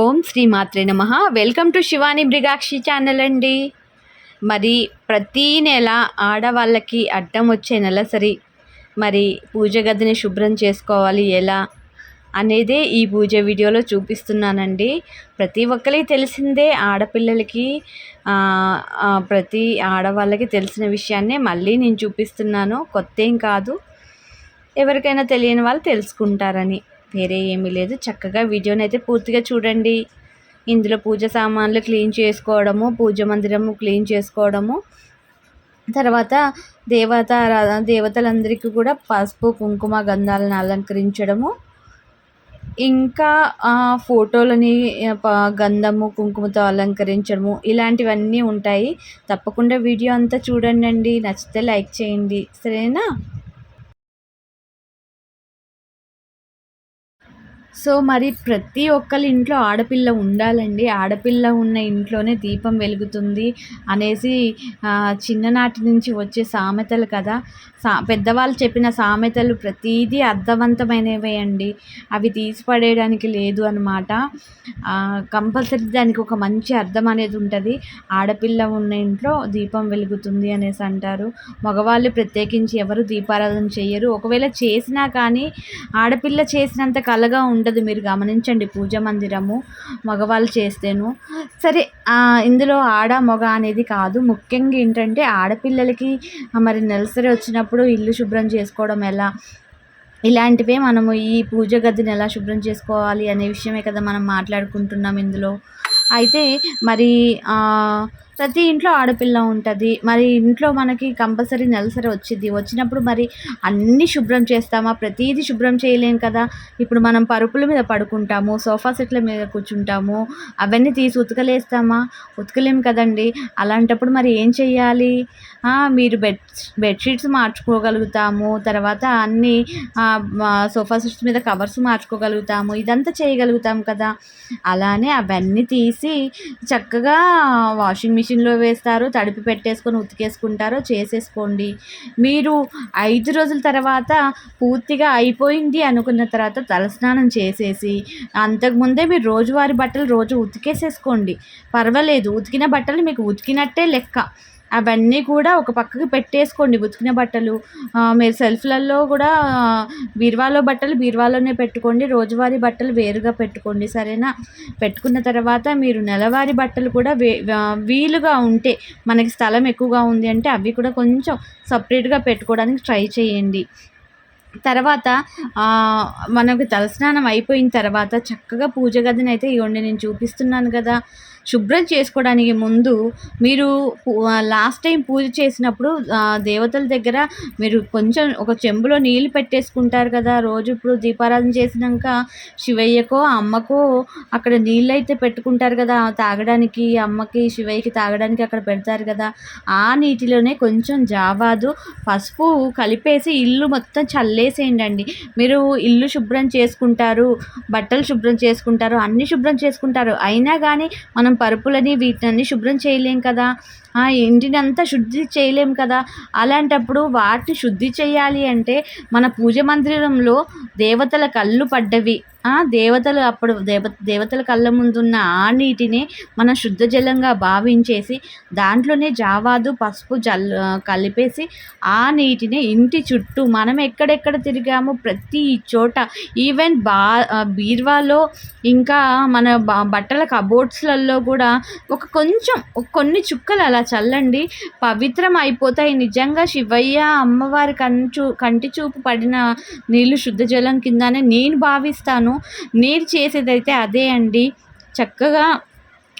ఓం శ్రీ మాత్రే నమ. వెల్కమ్ టు శివాని బ్రిగాక్షి ఛానల్ అండి. మరి ప్రతీ నెల ఆడవాళ్ళకి అడ్డం వచ్చే నెల సరి మరి పూజ గదిని శుభ్రం చేసుకోవాలి ఎలా అనేదే ఈ పూజ వీడియోలో చూపిస్తున్నానండి. ప్రతి ఒక్కరికి తెలిసిందే ఆడపిల్లలకి ప్రతి ఆడవాళ్ళకి తెలిసిన విషయాన్నే మళ్ళీ నేను చూపిస్తున్నాను. కొత్త ఏం కాదు. ఎవరికైనా తెలియని వాళ్ళు తెలుసుకుంటారని. వేరే ఏమీ లేదు. చక్కగా వీడియోని అయితే పూర్తిగా చూడండి. ఇందులో పూజ సామాన్లు క్లీన్ చేసుకోవడము పూజ మందిరము క్లీన్ చేసుకోవడము. తర్వాత దేవత దేవతలందరికీ కూడా పసుపు కుంకుమ గంధాలను అలంకరించడము. ఇంకా ఆ, ఫోటోలని గంధము కుంకుమతో అలంకరించడము ఇలాంటివన్నీ ఉంటాయి. తప్పకుండా వీడియో అంతా చూడండి నచ్చితే లైక్ చేయండి. సరేనా? సో మరి ప్రతి ఒక్కరి ఇంట్లో ఆడపిల్ల ఉండాలండి. ఆడపిల్ల ఉన్న ఇంట్లోనే దీపం వెలుగుతుంది అనేసి చిన్ననాటి నుంచి వచ్చే సామెతలు కదా. సా పెద్దవాళ్ళు చెప్పిన సామెతలు ప్రతీదీ అర్థవంతమైనవే అండి. అవి తీసిపడేయడానికి లేదు అనమాట కంపల్సరీ దానికి ఒక మంచి అర్థం అనేది ఉంటుంది. ఆడపిల్ల ఉన్న ఇంట్లో దీపం వెలుగుతుంది అనేసి అంటారు. మగవాళ్ళు ప్రత్యేకించి ఎవరు దీపారాధన చేయరు ఒకవేళ చేసినా కానీ ఆడపిల్ల చేసినంత కలగా ఉండదు మీరు గమనించండి పూజ మందిరము మగవాళ్ళు చేస్తేను. సరే ఇందులో ఆడ మగ అనేది కాదు. ముఖ్యంగా ఏంటంటే ఆడపిల్లలకి మరి నెలసరి వచ్చినప్పుడు ఇల్లు శుభ్రం చేసుకోవడం ఎలా? ఇలాంటివే మనము ఈ పూజ గదిని ఎలా శుభ్రం చేసుకోవాలి అనే విషయమే కదా మనం మాట్లాడుకుంటున్నాం ఇందులో. అయితే మరి ప్రతి ఇంట్లో ఆడపిల్ల ఉంటుంది. మరి ఇంట్లో మనకి కంపల్సరీ నెలసరి వచ్చింది వచ్చినప్పుడు మరి అన్నీ శుభ్రం చేస్తామా? ప్రతిదీ శుభ్రం చేయలేం కదా. ఇప్పుడు మనం పరుపుల మీద పడుకుంటాము సోఫా సెట్ల మీద కూర్చుంటాము అవన్నీ తీసి ఉతకలేస్తామా? ఉతకలేం కదండి. అలాంటప్పుడు మరి ఏం చెయ్యాలి? మీరు బెడ్ బెడ్షీట్స్ మార్చుకోగలుగుతాము. తర్వాత అన్ని సోఫా సెట్స్ మీద కవర్స్ మార్చుకోగలుగుతాము. ఇదంతా చేయగలుగుతాం కదా. అలానే అవన్నీ తీసి చక్కగా వాషింగ్ మిషన్ మిషన్లో వేస్తారు తడిపి పెట్టేసుకొని ఉతికేసుకుంటారో చేసేసుకోండి. మీరు ఐదు రోజుల తర్వాత పూర్తిగా అయిపోయింది అనుకున్న తర్వాత తలస్నానం చేసేసి అంతకుముందే మీరు రోజువారి బట్టలు రోజు ఉతికేసేసుకోండి. పర్వాలేదు ఉతికిన బట్టలు మీకు ఉతికినట్టే లెక్క. అవన్నీ కూడా ఒక పక్కకి పెట్టేసుకోండి. ఉతికిన బట్టలు మీరు సెల్ఫ్లలో కూడా బీరువాలో బట్టలు బీరువాలోనే పెట్టుకోండి. రోజువారీ బట్టలు వేరుగా పెట్టుకోండి. సరేనా? పెట్టుకున్న తర్వాత మీరు నెలవారీ బట్టలు కూడా వే వీలుగా ఉంటే మనకి స్థలం ఎక్కువగా ఉంది అంటే అవి కూడా కొంచెం సపరేట్గా పెట్టుకోవడానికి ట్రై చేయండి. తర్వాత మనకు తలస్నానం అయిపోయిన తర్వాత చక్కగా పూజ గదిని అయితే ఇవ్వండి నేను చూపిస్తున్నాను కదా. శుభ్రం చేసుకోవడానికి ముందు మీరు లాస్ట్ టైం పూజ చేసినప్పుడు దేవతల దగ్గర మీరు కొంచెం ఒక చెంబులో నీళ్ళు పెట్టేసుకుంటారు కదా. రోజు ఇప్పుడు దీపారాధన చేసినాక శివయ్యకో అమ్మకో అక్కడ నీళ్ళు అయితే పెట్టుకుంటారు కదా. తాగడానికి అమ్మకి శివయ్యకి తాగడానికి అక్కడ పెడతారు కదా. ఆ నీటిలోనే కొంచెం జావాదు పసుపు కలిపేసి ఇల్లు మొత్తం చల్లే అండి మీరు ఇల్లు శుభ్రం చేసుకుంటారు బట్టలు శుభ్రం చేసుకుంటారు అన్నీ శుభ్రం చేసుకుంటారు. అయినా కానీ మనం పరుపులని వీటిని శుభ్రం చేయలేం కదా. ఆ ఇంటిని అంతా శుద్ధి చేయలేం కదా. అలాంటప్పుడు వాటిని శుద్ధి చేయాలి అంటే మన పూజ మందిరంలో దేవతల కళ్ళు పడ్డవి. ఆ దేవతలు అప్పుడు దేవ దేవతల కళ్ళ ముందున్న ఆ నీటిని మన శుద్ధ జలంగా భావించేసి దాంట్లోనే జావాదు పసుపు జల్ కలిపేసి ఆ నీటిని ఇంటి చుట్టూ మనం ఎక్కడెక్కడ తిరిగామో ప్రతి చోట. ఈవెన్ బా బీర్వాలో ఇంకా మన బట్టల కబోర్డ్స్లలో కూడా ఒక కొంచెం కొన్ని చుక్కలు అలా చల్లండి. పవిత్రం అయిపోతాయి నిజంగా శివయ్య అమ్మవారి కంచు కంటి చూపు పడిన నీళ్ళు శుద్ధ జలం కిందనే నేను భావిస్తాను. నేను చేసేదైతే అదే అండి. చక్కగా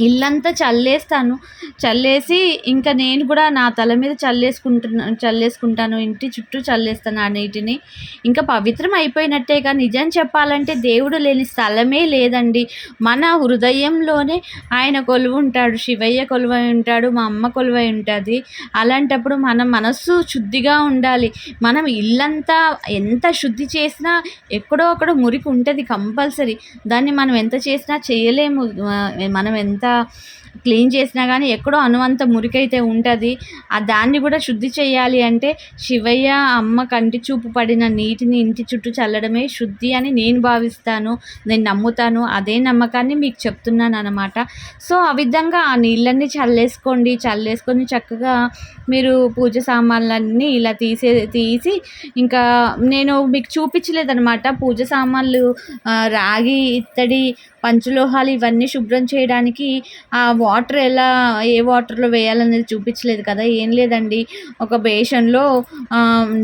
ఇల్లంతా చల్లేస్తాను. చల్లేసి ఇంకా నేను కూడా నా తల మీద చల్లేసుకుంటున్నా చల్లేసుకుంటాను. ఇంటి చుట్టూ చల్లేస్తాను ఆ నీటిని. ఇంకా పవిత్రం అయిపోయినట్టేగా. నిజం చెప్పాలంటే దేవుడు లేని స్థలమే లేదండి. మన హృదయంలోనే ఆయన కొలువు ఉంటాడు. శివయ్య కొలువై ఉంటాడు. మా అమ్మ కొలువై ఉంటుంది. అలాంటప్పుడు మన మనస్సు శుద్ధిగా ఉండాలి. మనం ఇల్లంతా ఎంత శుద్ధి చేసినా ఎక్కడో అక్కడ మురికి ఉంటుంది కంపల్సరీ. దాన్ని మనం ఎంత చేసినా చేయలేము. మనం ఎంత క్లీన్ చేసినా కానీ ఎక్కడో అనువంత మురికైతే ఉంటుంది. ఆ దాన్ని కూడా శుద్ధి చేయాలి అంటే శివయ్య అమ్మ కంటి చూపు పడిన నీటిని ఇంటి చుట్టూ చల్లడమే శుద్ధి అని నేను భావిస్తాను. నేను నమ్ముతాను. అదే నమ్మకాన్ని మీకు చెప్తున్నాను అనమాట సో ఆ విధంగా ఆ నీళ్ళన్నీ చల్లేసుకోండి. చల్లేసుకొని చక్కగా మీరు పూజ సామాన్లన్నీ ఇలా తీసే తీసి ఇంకా నేను మీకు చూపించలేదనమాట పూజ సామాన్లు రాగి ఇత్తడి పంచలోహాలు ఇవన్నీ శుభ్రం చేయడానికి ఆ వాటర్ ఎలా ఏ వాటర్లో వేయాలనేది చూపించలేదు కదా ఏం లేదండి. ఒక బేషన్లో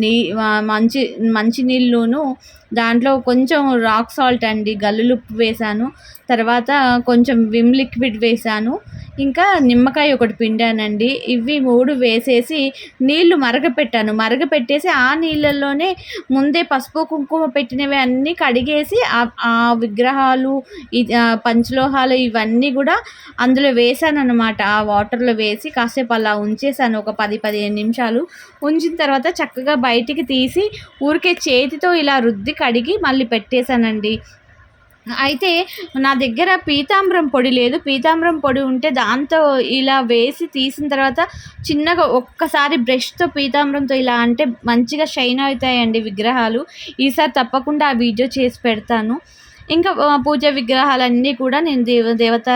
నీ మంచి మంచి నీళ్ళును దాంట్లో కొంచెం రాక్ సాల్ట్ అండి గల్లులుప్పు వేశాను తర్వాత కొంచెం విమ్ లిక్విడ్ వేశాను ఇంకా నిమ్మకాయ ఒకటి పిండానండి. ఇవి మూడు వేసేసి నీళ్ళు మరగపెట్టాను. మరగపెట్టేసి ఆ నీళ్ళల్లోనే ముందే పసుపు కుంకుమ పెట్టినవి అన్నీ కడిగేసి ఆ విగ్రహాలు పంచలోహాలు ఇవన్నీ కూడా అందులో వేసాను అనమాట ఆ వాటర్లో వేసి కాసేపు అలా ఉంచేసాను. ఒక పది పదిహేను నిమిషాలు ఉంచిన తర్వాత చక్కగా బయటికి తీసి ఊరికే చేతితో ఇలా రుద్ది కడిగి మళ్ళీ పెట్టేశానండి. అయితే నా దగ్గర పీతాంబరం పొడి లేదు. పీతాంబరం పొడి ఉంటే దాంతో ఇలా వేసి తీసిన తర్వాత చిన్నగా ఒక్కసారి బ్రష్తో పీతాంబరంతో ఇలా అంటే మంచిగా షైన్ అవుతాయండి విగ్రహాలు. ఈసారి తప్పకుండా ఆ వీడియో చేసి పెడతాను. ఇంకా పూజ విగ్రహాలన్నీ కూడా నేను దేవ దేవత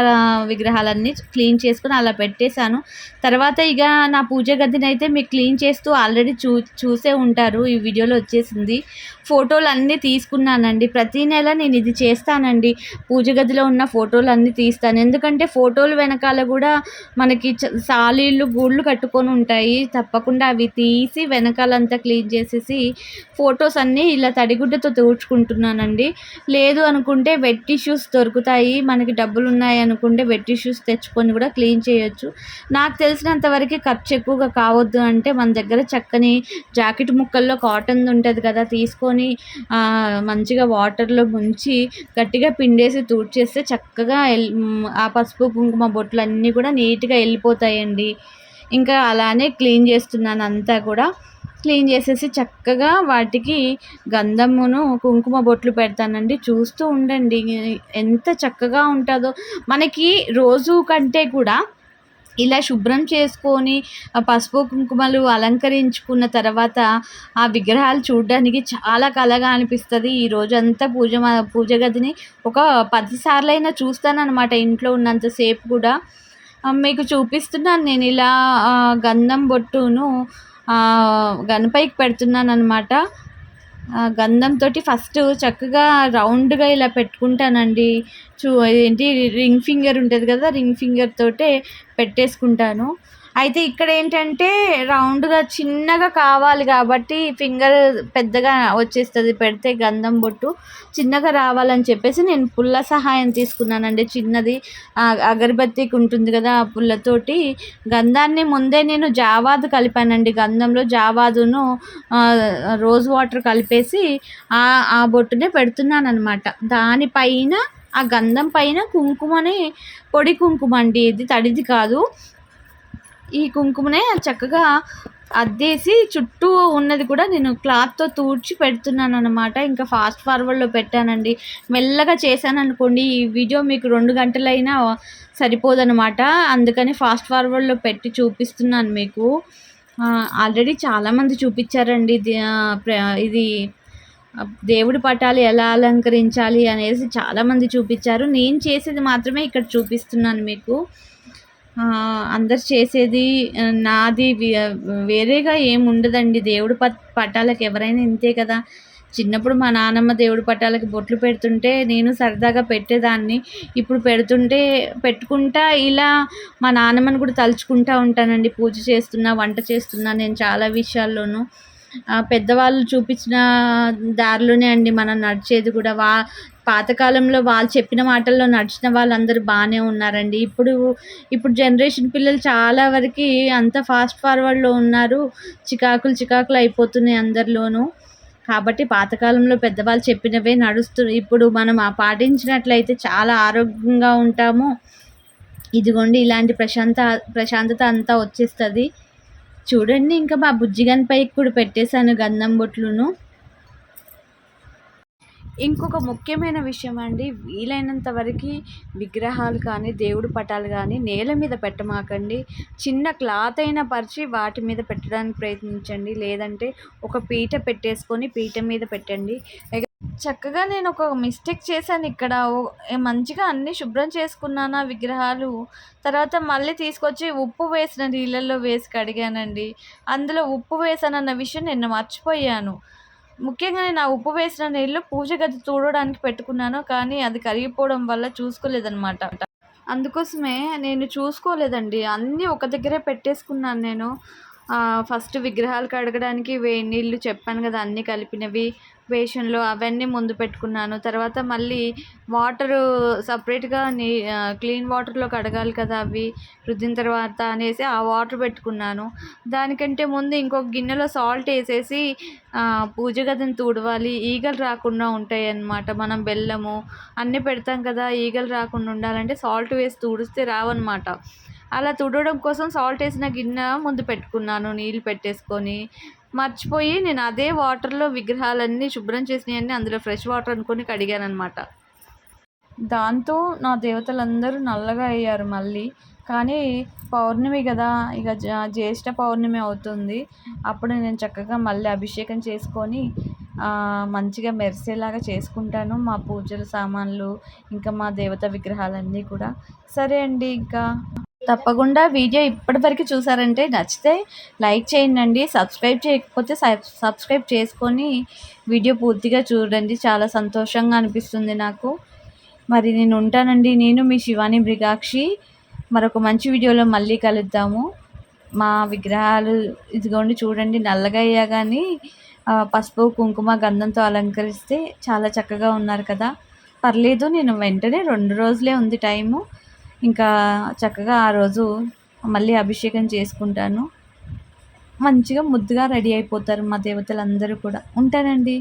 విగ్రహాలన్నీ క్లీన్ చేసుకుని అలా పెట్టేశాను. తర్వాత ఇక నా పూజ గదిని అయితే మీకు క్లీన్ చేస్తూ ఆల్రెడీ చూ చూసే ఉంటారు. ఈ వీడియోలో వచ్చేసింది. ఫోటోలు అన్నీ తీసుకున్నానండి. ప్రతి నెల నేను ఇది చేస్తానండి. పూజ గదిలో ఉన్న ఫోటోలు అన్నీ తీస్తాను. ఎందుకంటే ఫోటోలు వెనకాల కూడా మనకి సాలీళ్ళు గూళ్ళు కట్టుకొని ఉంటాయి. తప్పకుండా అవి తీసి వెనకాలంతా క్లీన్ చేసేసి ఫొటోస్ అన్నీ ఇలా తడిగుడ్డతో తుడుచుకుంటున్నానండి. లేదు అనుకుంటే వెట్ టిష్యూస్ దొరుకుతాయి. మనకి డబ్బులు ఉన్నాయి అనుకుంటే వెట్ టిష్యూస్ తెచ్చుకొని కూడా క్లీన్ చేయొచ్చు. నాకు తెలిసినంత వరకు ఖర్చు ఎక్కువగా కావద్దు అంటే మన దగ్గర చక్కని జాకెట్ ముక్కల్లో కాటన్ ఉంటుంది కదా తీసుకొని మంచిగా వాటర్లో ముంచి గట్టిగా పిండేసి తూడ్చేస్తే చక్కగా ఆ పసుపు కుంకుమ బొట్లు అన్నీ కూడా నీట్గా వెళ్ళిపోతాయండి. ఇంకా అలానే క్లీన్ చేస్తున్నాను అంతా కూడా. క్లీన్ చేసేసి చక్కగా వాటికి గంధమును కుంకుమ బొట్లు పెడతానండి. చూస్తూ ఉండండి ఎంత చక్కగా ఉంటుందో. మనకి రోజు కంటే కూడా ఇలా శుభ్రం చేసుకొని పసుపు కుంకుమలు అలంకరించుకున్న తర్వాత ఆ విగ్రహాలు చూడడానికి చాలా కళగా అనిపిస్తుంది. ఈ రోజంతా పూజ పూజ గదిని ఒక పది సార్లైనా చూస్తానమాట ఇంట్లో ఉన్నంతసేపు కూడా. మీకు చూపిస్తున్నాను నేను ఇలా గంధం బొట్టును గణపైకి పెడుతున్నాను అనమాట గంధంతో ఫస్ట్ చక్కగా రౌండ్గా ఇలా పెట్టుకుంటానండి. చూ ఏంటి రింగ్ ఫింగర్ ఉంటుంది కదా రింగ్ ఫింగర్ తోటే పెట్టేసుకుంటాను. అయితే ఇక్కడ ఏంటంటే రౌండ్గా చిన్నగా కావాలి కాబట్టి ఫింగర్ పెద్దగా వచ్చేస్తుంది. పెడితే గంధం బొట్టు చిన్నగా రావాలని చెప్పేసి నేను పుల్ల సహాయం తీసుకున్నానండి. చిన్నది అగరబత్తికి ఉంటుంది కదా ఆ పుల్లతోటి. గంధాన్ని ముందే నేను జావాదు కలిపానండి. గంధంలో జావాదును రోజ్ వాటర్ కలిపేసి ఆ బొట్టునే పెడుతున్నాను అనమాట దానిపైన ఆ గంధం పైన కుంకుమని పొడి కుంకుమ అండి. ఇది తడిది కాదు. ఈ కుంకుమనే చక్కగా అద్దేసి చుట్టూ ఉన్నది కూడా నేను క్లాత్తో తూడ్చి పెడుతున్నాను అనమాట ఇంకా ఫాస్ట్ ఫార్వర్డ్లో పెట్టానండి. మెల్లగా చేశాను అనుకోండి ఈ వీడియో మీకు రెండు గంటలైనా సరిపోదనమాట అందుకని ఫాస్ట్ ఫార్వర్డ్లో పెట్టి చూపిస్తున్నాను మీకు. ఆల్రెడీ చాలామంది చూపించారండి. ఇది దేవుడి పటాలు ఎలా అలంకరించాలి అనేసి చాలామంది చూపించారు. నేను చేసేది మాత్రమే ఇక్కడ చూపిస్తున్నాను మీకు. అందరు చేసేది నాది వేరేగా ఏమి ఉండదండి. దేవుడి ప పటాలకు ఎవరైనా ఇంతే కదా. చిన్నప్పుడు మా నాన్నమ్మ దేవుడి పటాలకి బొట్లు పెడుతుంటే నేను సరదాగా పెట్టేదాన్ని. ఇప్పుడు పెడుతుంటే పెట్టుకుంటా ఇలా మా నాన్నమ్మని కూడా తలుచుకుంటా ఉంటానండి. పూజ చేస్తున్నా వంట చేస్తున్నా నేను చాలా విషయాల్లోనూ. పెద్దవాళ్ళు చూపించిన దారిలోనే అండి మనం నడిచేది కూడా. వా పాతకాలంలో వాళ్ళు చెప్పిన మాటల్లో నడిచిన వాళ్ళందరూ బాగానే ఉన్నారండి. ఇప్పుడు ఇప్పుడు జనరేషన్ పిల్లలు చాలా వరకు అంత ఫాస్ట్ ఫార్వర్డ్లో ఉన్నారు. చికాకులు చికాకులు అయిపోతున్నాయి అందరిలోనూ. కాబట్టి పాతకాలంలో పెద్దవాళ్ళు చెప్పినవే నడుస్తు ఇప్పుడు మనం ఆ పాటించినట్లయితే చాలా ఆరోగ్యంగా ఉంటాము. ఇదిగోండి ఇలాంటి ప్రశాంత ప్రశాంతత అంతా వచ్చేస్తుంది. చూడండి ఇంకా మా బుజ్జిగన్ పైకి కూడా పెట్టేశాను గంధం బొట్లును. ఇంకొక ముఖ్యమైన విషయం అండి వీలైనంత వరకు విగ్రహాలు కానీ దేవుడు పటాలు కానీ నేల మీద పెట్టమాకండి. చిన్న క్లాత్ అయినా పరిచి వాటి మీద పెట్టడానికి ప్రయత్నించండి. లేదంటే ఒక పీట పెట్టేసుకొని పీట మీద పెట్టండి. చక్కగా నేను ఒక మిస్టేక్ చేశాను ఇక్కడ. మంచిగా అన్నీ శుభ్రం చేసుకున్నాను ఆ విగ్రహాలు. తర్వాత మళ్ళీ తీసుకొచ్చి ఉప్పు వేసిన నీళ్ళల్లో వేసి కడిగానండి. అందులో ఉప్పు వేసానన్న విషయం నేను మర్చిపోయాను. ముఖ్యంగా నేను ఆ ఉప్పు వేసిన నీళ్ళు పూజ గది చూడడానికి పెట్టుకున్నాను కానీ అది కరిగిపోవడం వల్ల చూసుకోలేదనమాట అందుకోసమే నేను చూసుకోలేదండి. అన్నీ ఒక దగ్గరే పెట్టేసుకున్నాను నేను. ఫస్ట్ విగ్రహాలు కడగడానికి వేడి నీళ్ళు చెప్పాను కదా అన్నీ కలిపినవి. బేషన్లు అవన్నీ ముందు పెట్టుకున్నాను. తర్వాత మళ్ళీ వాటరు సపరేట్గా నీ క్లీన్ వాటర్లో కడగాలి కదా అవి రుద్దిన తర్వాత అనేసి ఆ వాటర్ పెట్టుకున్నాను. దానికంటే ముందు ఇంకొక గిన్నెలో సాల్ట్ వేసేసి పూజ గదిని తుడవాలి. ఈగలు రాకుండా ఉంటాయి అన్నమాట మనం బెల్లము అన్నీ పెడతాం కదా ఈగలు రాకుండా ఉండాలంటే సాల్ట్ వేసి తుడిస్తే రావన్నమాట. అలా తుడవడం కోసం సాల్ట్ వేసిన గిన్నె ముందు పెట్టుకున్నాను నీళ్ళు పెట్టేసుకొని. మర్చిపోయి నేను అదే వాటర్లో విగ్రహాలన్నీ శుభ్రం చేసినవన్నీ అందులో ఫ్రెష్ వాటర్ అనుకొని కడిగాను అనమాట దాంతో నా దేవతలందరూ నల్లగా అయ్యారు మళ్ళీ. కానీ పౌర్ణమి కదా ఇక జ- జ్యేష్ఠ పౌర్ణమి అవుతుంది. అప్పుడు నేను చక్కగా మళ్ళీ అభిషేకం చేసుకొని మంచిగా మెరిసేలాగా చేసుకుంటాను మా పూజల సామాన్లు ఇంకా మా దేవత విగ్రహాలన్నీ కూడా. సరే అండి ఇంకా. తప్పకుండా వీడియో ఇప్పటివరకు చూసారంటే నచ్చితే లైక్ చేయండి సబ్స్క్రైబ్ చేయకపోతే సబ్- సబ్స్క్రైబ్ చేసుకొని వీడియో పూర్తిగా చూడండి. చాలా సంతోషంగా అనిపిస్తుంది నాకు. మరి నేను ఉంటానండి. నేను మీ శివాని మృగాక్షి. మరొక మంచి వీడియోలో మళ్ళీ కలుద్దాము. మా విగ్రహాలు ఇదిగోండి చూడండి. నల్లగా అయ్యా కానీ పసుపు కుంకుమ గంధంతో అలంకరిస్తే చాలా చక్కగా ఉన్నారు కదా. పర్లేదు నేను వెంటనే రెండు రోజులే ఉంది టైము. ఇంకా చక్కగా ఆ రోజు మళ్ళీ అభిషేకం చేసుకుంటాను. మంచిగా ముద్దుగా రెడీ అయిపోతారు మా దేవతలందరూ కూడా. ఉంటానండి